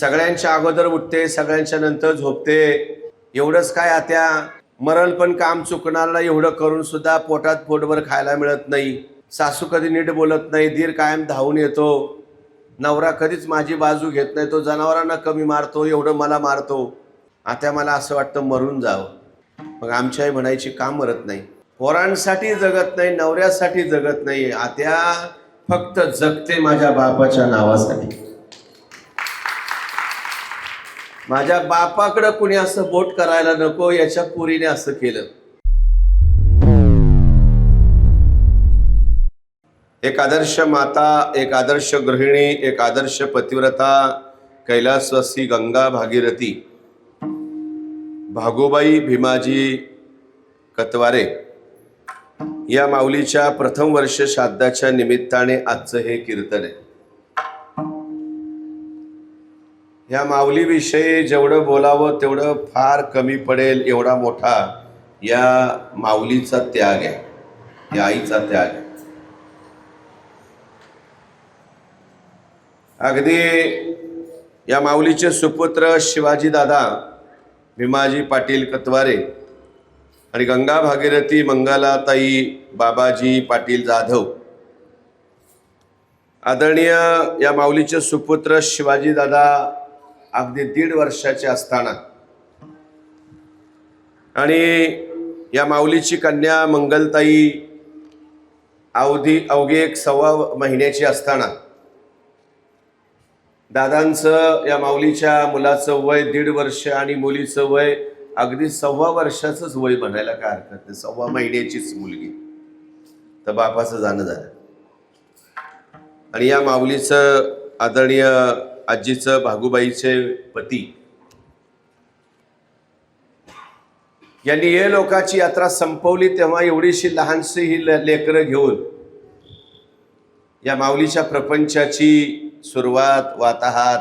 सगळ्यांच्या अगोदर उठते सगळ्यांच्या नंतर झोपते. एवढंच काय आत्या? मरण पण काम चुकणारला एवढं करून सुद्धा पोटात पोटभर खायला मिळत नाही. सासू कधी नीट बोलत नाही धीर कायम धावून येतो. नवरा कधीच माझी बाजू घेत नाही तो जनावरांना कमी मारतो एवढं मला मारतो. आता मला असं वाटतं मरून जावं. मग आमच्याही म्हणायची काम मरत नाही. पोरांसाठी जगत नाही नवऱ्यासाठी जगत नाही. आत्या फक्त जगते माझ्या बापाच्या नावासाठी. माझ्या बापाकडं कुणी असं बोट करायला नको याच्या पुरीने असं केलं. एक आदर्श माता एक आदर्श गृहिणी एक आदर्श पतिव्रता कैलासवासी गंगा भागीरथी. भागोबाई भीमाजी कतवारे. या माऊलीच्या प्रथम वर्ष श्राद्धाच्या निमित्ताने आजचं हे कीर्तन आहे. या माऊलीविषयी जेवढं बोलावं तेवढं फार कमी पडेल एवढा मोठा या माऊलीचा त्याग आहे या आईचा त्याग आहे. अगदी या माऊलीचे सुपुत्र शिवाजी दादा भीमाजी पाटील कतवारे आणि गंगा भागीरथी मंगलाताई बाबाजी पाटील जाधव. आदरणीय या माऊलीचे सुपुत्र शिवाजीदादा अगदी दीड वर्षाचे असताना. आणि या माऊलीची कन्या मंगलताई अवधी अवघी एक सव्वा महिन्याची असताना दादांचं या माऊलीच्या मुलाचं वय दीड वर्ष आणि मुलीचं वय अगदी सव्वा वर्षाचंच वय म्हणायला काय हरकत नाही. सव्वा महिन्याचीच मुलगी. तर बापाचं जाणं झालं. आणि या माऊलीचं आदरणीय आजीचं भागूबाईचे पती. यांनी ये लोकाची यात्रा संपवली तेव्हा एवढीशी लहानशी ही लेकरं घेऊन या माऊलीच्या प्रपंचाची सुरुवात वाताहात.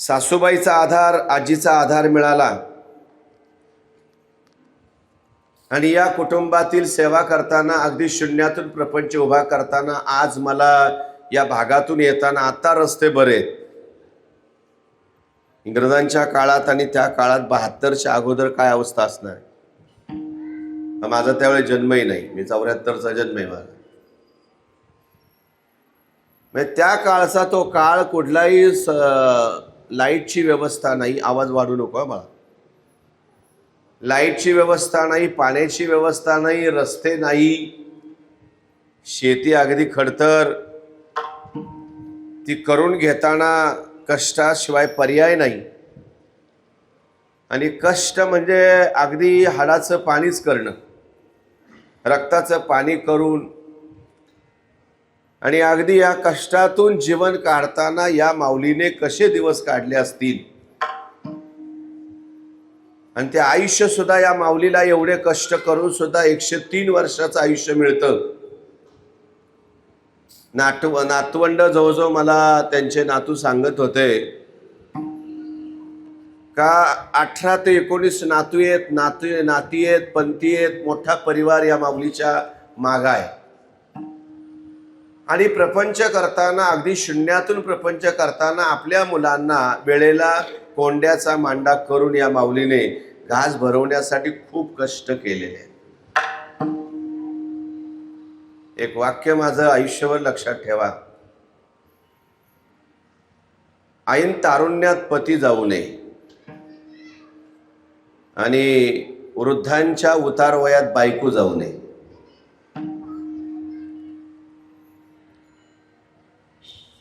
सासूबाईचा आधार आजीचा आधार मिळाला. आणि या कुटुंबातील सेवा करताना अगदी शून्यातून प्रपंच उभा करताना आज मला या भागातून येताना आता रस्ते बरे. आहेत. इंग्रजांच्या काळात आणि त्या काळात बहात्तरच्या अगोदर काय अवस्था असणार? माझा त्यावेळी जन्मही नाही. मी चौऱ्याहत्तरचा जन्म आहे माझा. म्हणजे त्या काळचा तो काळ कुठलाही स लाईटची व्यवस्था नाही. आवाज वाढू नको मला लाईटची व्यवस्था नाही पाण्याची व्यवस्था नाही रस्ते नाही. शेती अगदी खडतर. ती करून घेताना कष्टाशिवाय पर्याय नाही. आणि कष्ट म्हणजे अगदी हाडाचं पाणीच करणं. रक्ताचं पाणी करून. आणि अगदी या कष्टातून जीवन काढताना या माऊलीने कसे दिवस काढले असतील? आणि ते आयुष्य सुद्धा या माऊलीला एवढे कष्ट करून सुद्धा एकशे तीन वर्षाचं आयुष्य मिळतं. नाटव नातवंड जवळजवळ मला त्यांचे नातू सांगत होते. का अठरा ते एकोणीस नातू आहेत नातू नाती आहेत पंथी आहेत मोठा परिवार या माऊलीच्या माग आहे. आणि प्रपंच करताना अगदी शून्यातून प्रपंच करताना आपल्या मुलांना वेळेला कोंड्याचा मांडा करून या माऊलीने घास भरवण्यासाठी खूप कष्ट केलेले. एक वाक्य माझं आयुष्यभर लक्षात ठेवा. ऐन तारुण्यात पती जाऊ नये. आणि वृद्धांच्या उतार वयात बायको जाऊ नये.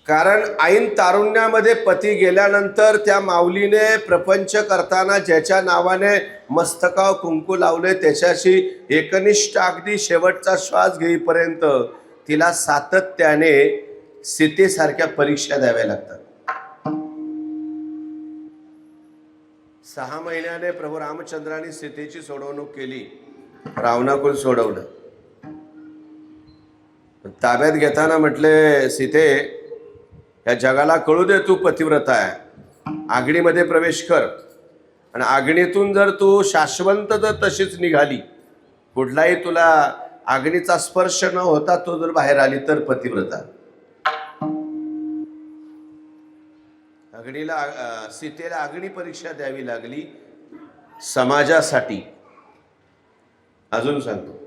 कारण ऐन तारुण्यामध्ये पती गेल्यानंतर त्या माऊलीने प्रपंच करताना ज्याच्या नावाने मस्तकाव कुंकू लावले त्याच्याशी एकनिष्ठ अगदी शेवटचा श्वास घेईपर्यंत तिला सातत्याने सीतेसारख्या परीक्षा द्याव्या लागतात. सहा महिन्याने प्रभू रामचंद्राने सीतेची सोडवणूक केली. रावणाकुल सोडवलं. ताब्यात घेताना म्हटले सीते या जगाला कळू दे तू पतिव्रता आहे. आगणीमध्ये प्रवेश कर. आणि आगणीतून जर तू शाश्वंत जर तशीच निघाली. कुठलाही तुला आगणीचा स्पर्श न होता तो जर बाहेर आली तर पतिव्रता. अग्नीला सीतेला अग्नी परीक्षा द्यावी लागली समाजासाठी. अजून सांगतो.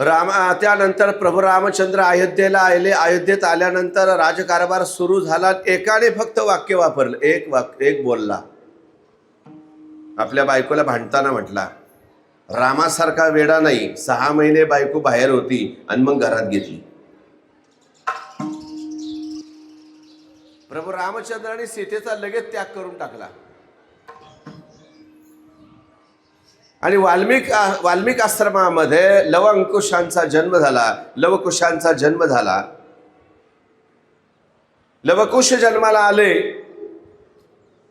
राम त्यानंतर प्रभू रामचंद्र अयोध्येला आले. अयोध्येत आल्यानंतर राजकारभार सुरू झाला. एकाने फक्त वाक्य वापरलं. एक वाक्य एक बोलला. आपल्या बायकोला भांडताना म्हटला रामासारखा वेडा नाही. सहा महिने बायको बाहेर होती आणि मग घरात घेतली. प्रभू रामचंद्राने सीतेचा लगेच त्याग करून टाकला. आणि वाल्मिक वाल्मिक आश्रमामध्ये लवंकुशांचा जन्म झाला. लवकुशांचा जन्म झाला. लवकुश जन्माला आले.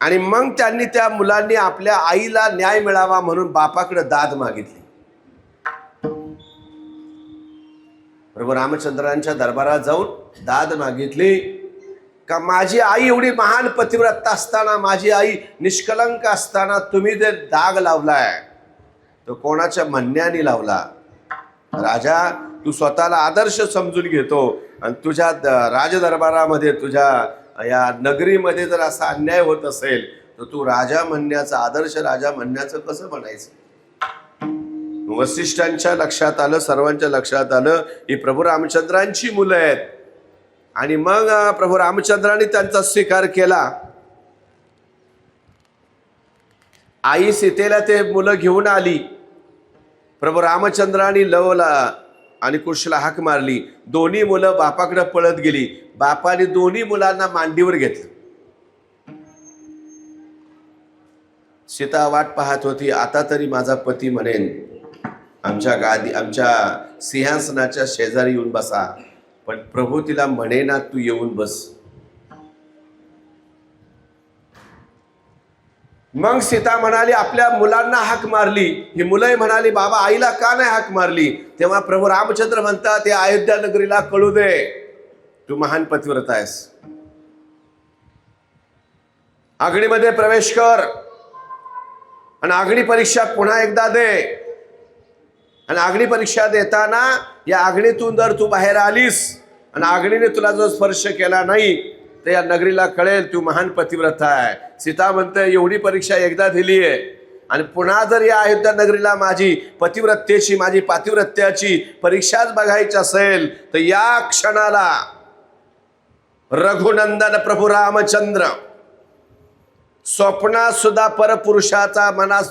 आणि मग त्यांनी त्या मुलांनी आपल्या आईला न्याय मिळावा म्हणून बापाकडे दाद मागितली. प्रभू रामचंद्रांच्या दरबारात जाऊन दाद मागितली. का माझी आई एवढी महान पतिव्रता असताना माझी आई निष्कलंक असताना तुम्ही ते दाग लावलाय तो कोणाच्या म्हणण्याने लावला? राजा तू स्वतःला आदर्श समजून घेतो आणि तुझ्या द- राजदरबारामध्ये तुझ्या या नगरीमध्ये जर असा अन्याय होत असेल तर तू राजा म्हणण्याचा आदर्श राजा म्हणण्याचं कसं म्हणायचं? वसिष्ठांच्या लक्षात आलं सर्वांच्या लक्षात आलं ही प्रभू रामचंद्रांची मुलं आहेत. आणि मग प्रभू रामचंद्राने त्यांचा स्वीकार केला. आई सीतेला ते मुलं घेऊन आली. प्रभू रामचंद्राने लवला आणि कुशला हाक मारली. दोन्ही मुलं बापाकडे पळत गेली. बापाने दोन्ही मुलांना मांडीवर घेतलं. सीता वाट पाहत होती आता तरी माझा पती म्हणेन आमच्या गादी आमच्या सिंहासनाच्या शेजारी येऊन बसा पण प्रभू तिला म्हणेना तू येऊन बस. मग सीता म्हणाली आपल्या मुलांना हाक मारली. ही मुलंही म्हणाली बाबा आईला का नाही हाक मारली? तेव्हा प्रभू रामचंद्र म्हणतात हे अयोध्या नगरीला कळू दे. तू महान पतिव्रत आहेस. आगणीमध्ये प्रवेश कर. आणि आगणी परीक्षा पुन्हा एकदा दे. आणि आगणी परीक्षा देताना या आगणीतून जर तू बाहेर आलीस आणि आगणीने तुला जर स्पर्श केला नाही तर या नगरीला कळेल तू महान पतिव्रता आहे. सीता म्हणते एवढी परीक्षा एकदा दिली आहे. आणि पुन्हा जर या अयोध्या नगरीला माझी पतिव्रतेची माझी पातिव्रत्याची परीक्षाच बघायची असेल तर या क्षणाला रघुनंदन प्रभू रामचंद्र स्वप्नात सुद्धा परपुरुषाचा मनात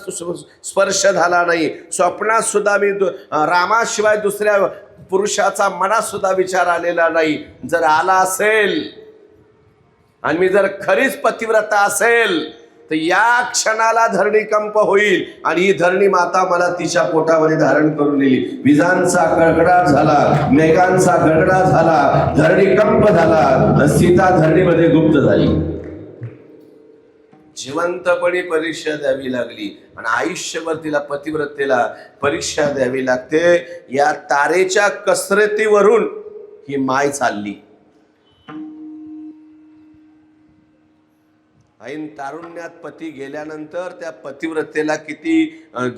स्पर्श झाला नाही. स्वप्नात सुद्धा मी दु- रामाशिवाय दुसऱ्या पुरुषाचा मनात सुद्धा विचार आलेला नाही. जर आला असेल आणि मी जर खरीच पतिव्रता असेल तर या क्षणाला धरणी कंप होईल. आणि ही धरणी माता मला तिच्या पोटामध्ये धारण करून दिली. विजांचा कडकडाट झाला मेघांचा गडगडाट झाला धरणी कंप झाला सीता धरणीमध्ये गुप्त झाली. जिवंतपणे परीक्षा द्यावी लागली. आणि आयुष्यभर तिला पतिव्रतेला परीक्षा द्यावी लागते. या तारेच्या कसरतीवरून ही माय चालली. ऐन तारुण्यात पती गेल्यानंतर त्या पतिव्रतेला किती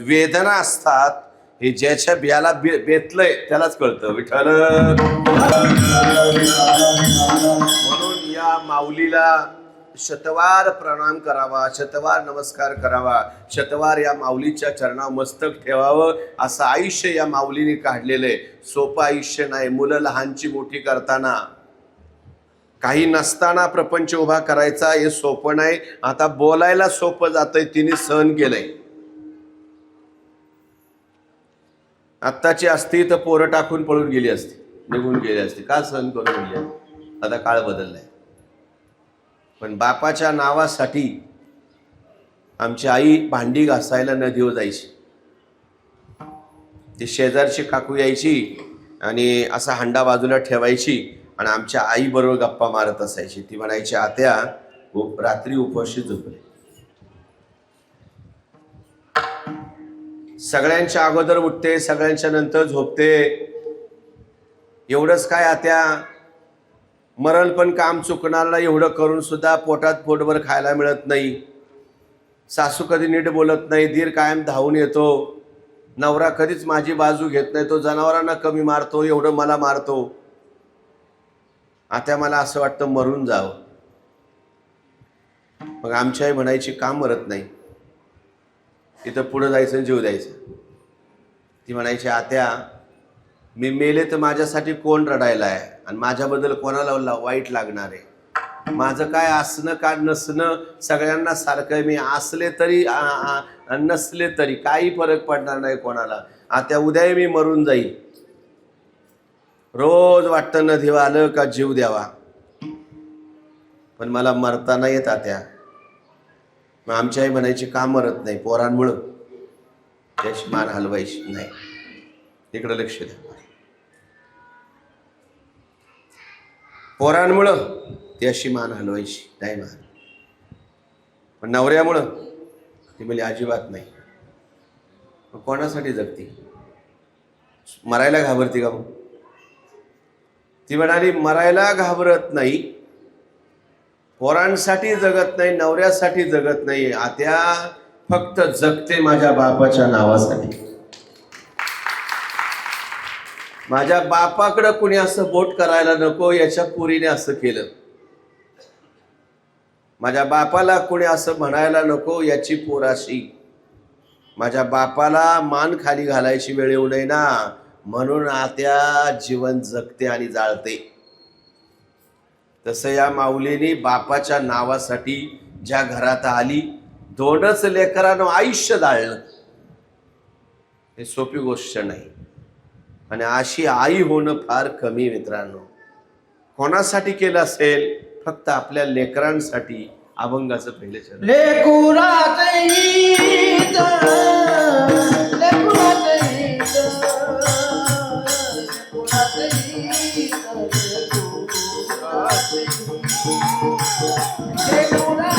वेदना असतात हे ज्याच्या बियाला बे बेतलंय त्यालाच कळतं. विठ्ठल! म्हणून या माऊलीला शतवार प्रणाम करावा शतवार नमस्कार करावा शतवार या माऊलीच्या चरणावर मस्तक ठेवावं असं आयुष्य या माऊलीने काढलेलं आहे सोपं आयुष्य नाही मुलं लहानची मोठी करताना. काही नसताना प्रपंच उभा करायचा हे सोपं नाही. आता बोलायला सोपं जातंय तिने सहन केलंय. आत्ताची असती तर पोरं टाकून पळून गेली असती निघून गेली असती. का सहन करून गेली आता काळ बदललाय. पण बापाच्या नावासाठी आमची आई भांडी घासायला नदीवर जायची. ती शेजारची काकू यायची आणि असा हंडा बाजूला ठेवायची. आणि आमच्या आईबरोबर गप्पा मारत असायची. ती म्हणायची आत्या उप- रात्री उपवाशी झोपले. सगळ्यांच्या अगोदर उठते सगळ्यांच्या नंतर झोपते. एवढंच काय आत्या? मरण पण काम चुकणार एवढं करून सुद्धा पोटात पोटभर खायला मिळत नाही. सासू कधी नीट बोलत नाही दीर कायम धावून येतो. नवरा कधीच माझी बाजू घेत नाही तो जनावरांना कमी मारतो एवढं मला मारतो. आता मला असं वाटतं मरून जावं. मग आमच्याही म्हणायची का मरत नाही. तिथं पुढं जायचं आणि जीव द्यायचं. ती म्हणायची आत्या मी मेले तर माझ्यासाठी कोण रडायला आहे आणि माझ्याबद्दल कोणाला ला- वाईट लागणार आहे? माझं काय असणं का नसणं? सगळ्यांना सारखं मी असले तरी आ- आ- नसले तरी काही फरक पडणार नाही कोणाला. आता उद्याही मी मरून जाईल रोज वाटतं नदीवा आलं का जीव द्यावा. पण मला मरता नाही येत आत्या मग आमच्याही आई म्हणायची का मरत नाही पोरांमुळं. त्याची मान हलवायची नाही. इकडं लक्ष द्या. पोरांमुळं ती अशी मान हलवायची नाही मान. पण नवऱ्यामुळं ती म्हणजे अजिबात नाही. मग कोणासाठी जगती? मरायला घाबरती का मग? ती म्हणाली मरायला घाबरत नाही. पोरांसाठी जगत नाही नवऱ्यासाठी जगत नाही. आत्या फक्त जगते माझ्या बापाच्या नावासाठी. माझ्या बापाकडं कुणी असं बोट करायला नको याच्या पुरीने असं केलं. माझ्या बापाला कुणी असं म्हणायला नको याची पोराशी. माझ्या बापाला मान खाली घालायची वेळ येऊ नये ना. म्हणून आत्या जीवन जगते आणि जाळते. तसं या माऊलीने बापाच्या नावासाठी ज्या घरात आली दोनच लेकरानं आयुष्य जाळलं. हे सोपी गोष्ट नाही. आणि अशी आई होणं फार कमी मित्रांनो. कोणासाठी केलं असेल? फक्त आपल्या लेकरांसाठी अभंगाचं पहिले चरण. Tengo una.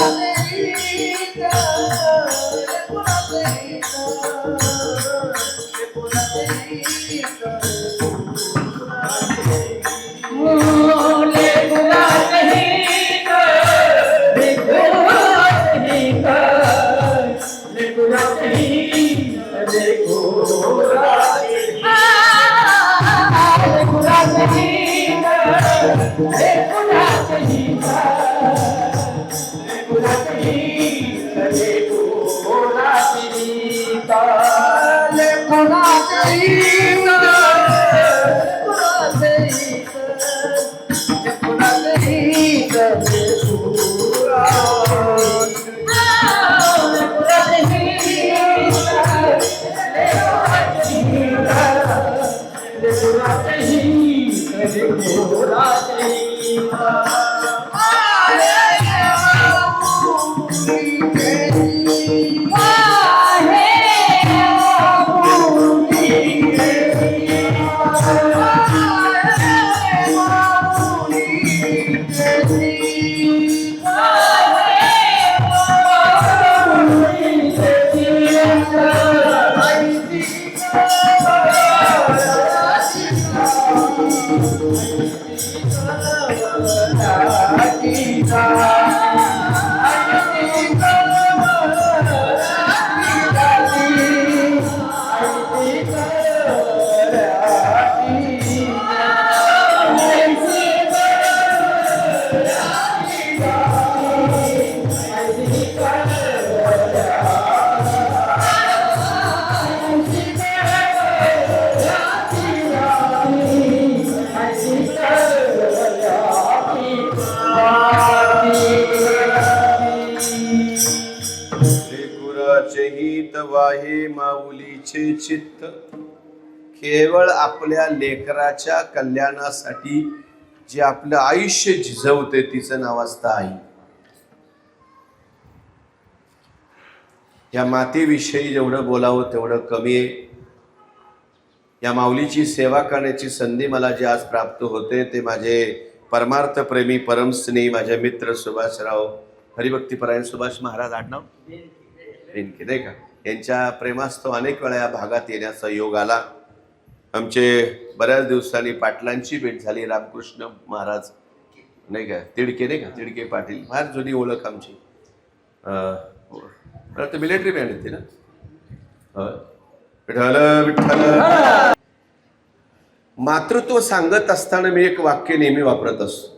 वाहे माऊलीचे चित्त. केवळ आपल्या लेकराच्या कल्याणासाठी जे आपलं आयुष्य झिजवते तिचं नाव असतं आई. या मातेविषयी जेवढं बोलावं तेवढं कमी आहे. या माऊलीची सेवा करण्याची संधी मला जे आज प्राप्त होते ते माझे परमार्थ प्रेमी परमस्नेही माझे मित्र सुभाषराव हरिभक्तीपरायण सुभाष महाराज आडनाव नाही का? यांच्या प्रेमास्तव अनेक वेळा या भागात येण्याचा योग आला. आमचे बऱ्याच दिवसांनी पाटलांची भेट झाली रामकृष्ण महाराज नाही का? तिडके नाही का? तिडके पाटील फार जुनी ओळख आमची. तर मिलिटरी बँड होती ना? विठ्ठल विठ्ठल. मातृत्व सांगत असताना मी एक वाक्य नेहमी वापरत असतो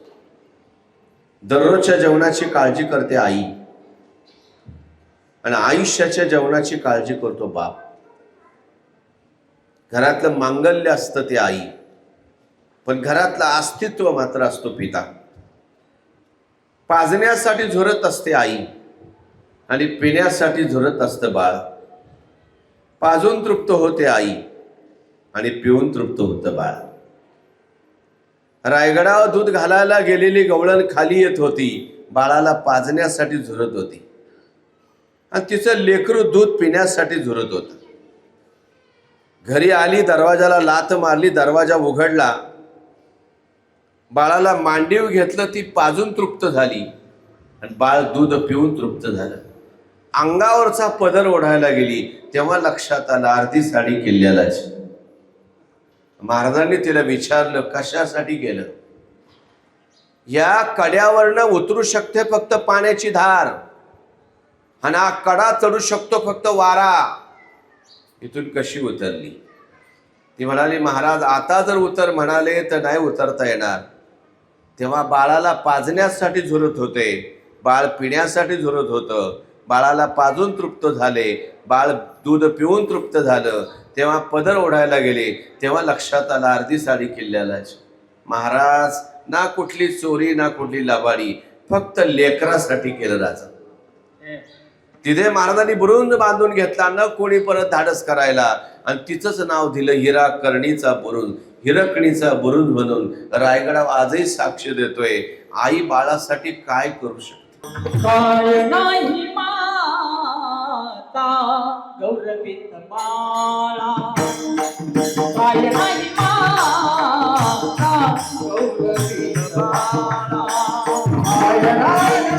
दररोजच्या जेवणाची काळजी करते आई. आणि आयुष्याच्या जेवणाची काळजी करतो बाप. घरातलं मांगल्य असतं ते आई. पण घरातलं अस्तित्व मात्र असतो पिता. पाजण्यासाठी झुरत असते आई आणि पिण्यासाठी झुरत असतं बाळ. पाजून तृप्त होते आई आणि पिऊन तृप्त होतं बाळ. रायगडावर दूध घालायला गेलेली गवळण खाली येत होती. बाळाला पाजण्यासाठी झुरत होती. आणि तिचं लेकरू दूध पिण्यासाठी झुरत होतं. घरी आली दरवाजाला लात मारली दरवाजा उघडला. बाळाला मांडीव घेतलं ती पाजून तृप्त झाली. आणि बाळ दूध पिऊन तृप्त झालं. अंगावरचा पदर ओढायला गेली. तेव्हा लक्षात आलं अर्धी साडी किल्ल्यालाच. महाराजांनी तिला विचारलं कशासाठी गेलं? या कड्यावरनं उतरू शकते फक्त पाण्याची धार. आणि हा कडा चढू शकतो फक्त वारा. तिथून कशी उतरली? ती म्हणाली महाराज आता जर उतर म्हणाले तर नाही उतरता येणार. तेव्हा बाळाला पाजण्यासाठी झुरत होते. बाळ पिण्यासाठी झुरत होतं. बाळाला पाजून तृप्त झाले. बाळ दूध पिऊन तृप्त झालं. तेव्हा पदर ओढायला गेले. तेव्हा लक्षात आला अर्धी साडी किल्ल्यालाच. महाराज ना कुठली चोरी ना कुठली लबाडी. फक्त लेकरासाठी केलं राजा. तिथे महाराजांनी बुरुंज बांधून घेतला न कोणी परत धाडस करायला? आणि तिचंच नाव दिलं हिरा कर्णीचा बुरुंज हिरकणीचा बुरुंज म्हणून रायगडावर आजही साक्ष देतोय. आई बाळासाठी काय करू शकते? काय नाही माता गौरवित बाळा. काय नाही माता गौरवित बाळा. काय नाही